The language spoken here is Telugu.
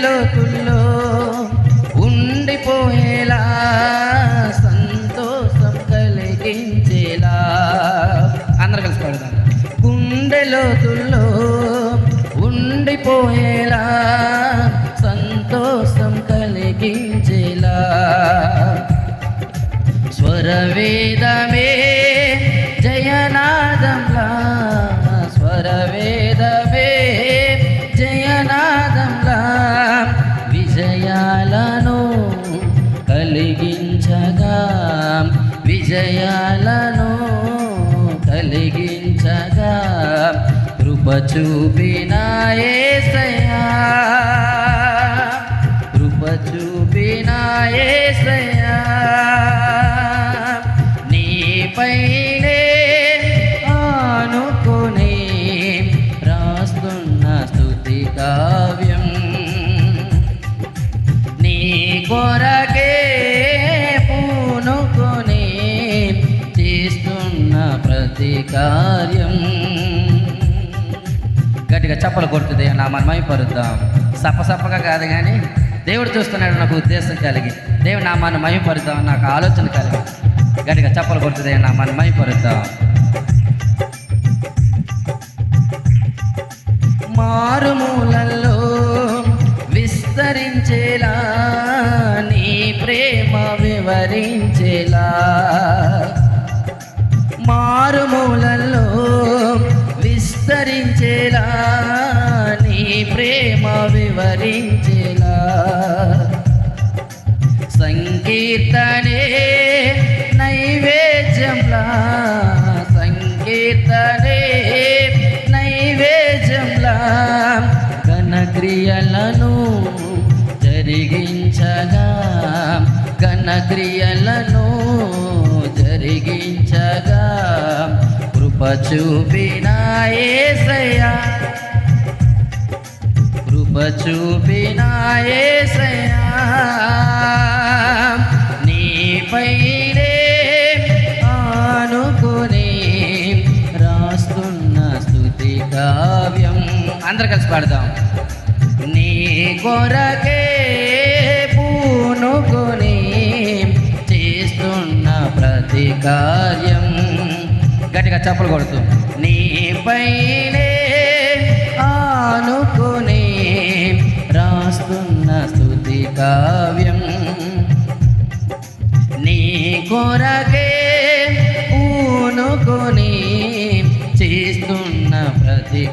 లోతుల్లో ఉండిపోయేలా సంతోషం కలిగించేలా. అందరు కలిసి పాడదాం. గుండె లోతుల్లో ఉండిపోయేలా సంతోషం కలిగించేలా. స్వరవేదమే విజయాలను కలిగించగా కృప చూపినాయే సయా కృప చూపినాయే సయా నీపైనే ఆనుకుని రాస్తున్న స్థుతిగా ప్రతి కార్యం. గట్టిగా చప్పలు కొడుతుంది నా మనమై పరుద్దాం సప్పసప్పగా కాదు కానీ దేవుడు చూస్తున్నాడు నాకు ఉద్దేశం కలిగి. దేవుడు నా మన మహిపరుద్దాం నాకు ఆలోచన కలిగి. గట్టిగా చప్పలు కొడుతుంది నా మన మహిపరుద్దాం. మారుమూలల్లో విస్తరించేలా నీ ప్రేమ వివరించేలా మారుమూలల్లో విస్తరించేలా నీ ప్రేమ వివరించేలా. సంకీర్తనే నైవేద్యంలా సంకీర్తనే నైవేద్యంలా ఘనక్రియలను జరిగించగా ఘనక్రియలను కృప చూపిన యేసయ్యా కృప చూపిన యేసయ్యా నీపైనే ఆనుకుని రాస్తున్న స్తుతి కావ్యం. అందరు కలిసి పాడదాం. నీ కొరకే పూనుకొని చేస్తున్న ప్రతి కార్యం ఇంకా చెప్పలు కొడుతూ నీ పైనే ఆనుకుని రాస్తున్న స్థుతి కావ్యం. నీ కొరకే ఊనుకొని చేస్తున్న ప్రతి